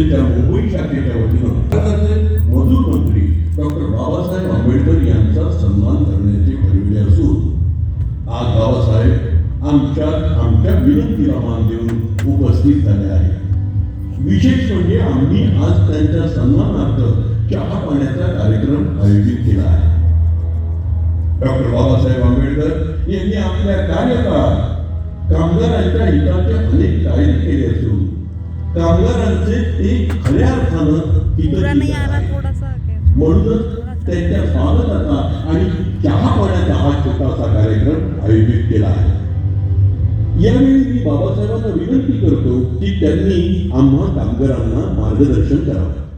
संस्थेच्या मुंबई शाखेच्या वतीनं भारताचे मजूर मंत्री डॉक्टर बाबासाहेब आंबेडकर यांचा सन्मान करण्याचे ठरविले असून आज बाबासाहेब आमच्या आमच्या विनंतीला मान देऊन उपस्थित झाले आहे विशेष म्हणजे आम्ही आज त्यांच्या सन्मानार्थ चहा पाण्याचा कार्यक्रम आयोजित केला आहे. डॉक्टर बाबासाहेब आंबेडकर यांनी आपल्या कार्यकाळात कामगारांच्या हिताचे अनेक कायदे केले असून कामगारांचे ते खऱ्या अर्थानं म्हणूनच त्यांच्या स्वागताचा आणि चहा पाण्याचा हा छोटासा कार्यक्रम आयोजित केला आहे. यावेळी मी बाबासाहेबांना विनंती करतो की त्यांनी आम्हा कामगारांना मार्गदर्शन करावं.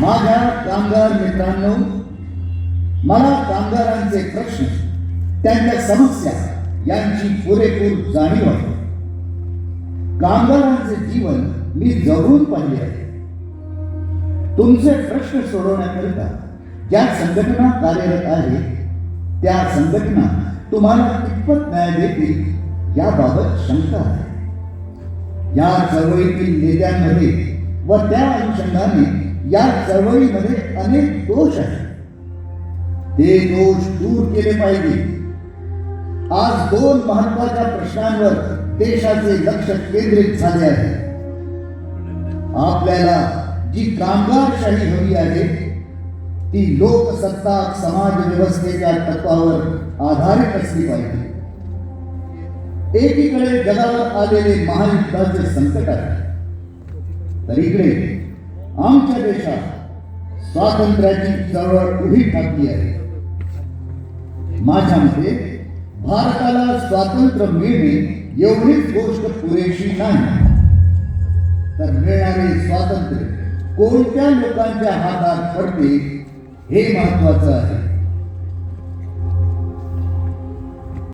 माझ्या कामगार मित्रांनो मला कामगारांचे प्रश्न त्यांच्या समस्या यांची पुरेपूर जाणीव आहे. कामगारांचे जीवन मी जवळून पाहिले आहे. तुमचे प्रश्न सोडवण्याकरिता ज्या संघटना कार्यरत आहेत त्या संघटना तुम्हाला कितपत न्याय देतील याबाबत शंका आहे. या चळवळीतील नेत्यांमध्ये व त्या अनुषंगाने या चळवळीमध्ये अनेक दोष आहेत. ते दोष दूर केले पाहिजे. आज दोन महत्त्वाच्या प्रश्नांवर देशाचे लक्ष केंद्रित झाले आहे. आपल्याला जी कामगारशाही हवी आहे ती लोकसत्ताक समाज व्यवस्थेच्या तत्वावर आधारित असली पाहिजे. एकीकडे जगावर आलेले महायुद्धाचे संकट आहे. तरीकडे आमच्या देशात स्वातंत्र्याची चळवळ उभी ठाकली आहे. माझ्या मते भारताला स्वातंत्र्य मिळणे एवढीच गोष्ट पुरेशी नाही. तर मिळणारे स्वातंत्र्य कोणत्या लोकांच्या हातात पडते हे महत्वाचं आहे.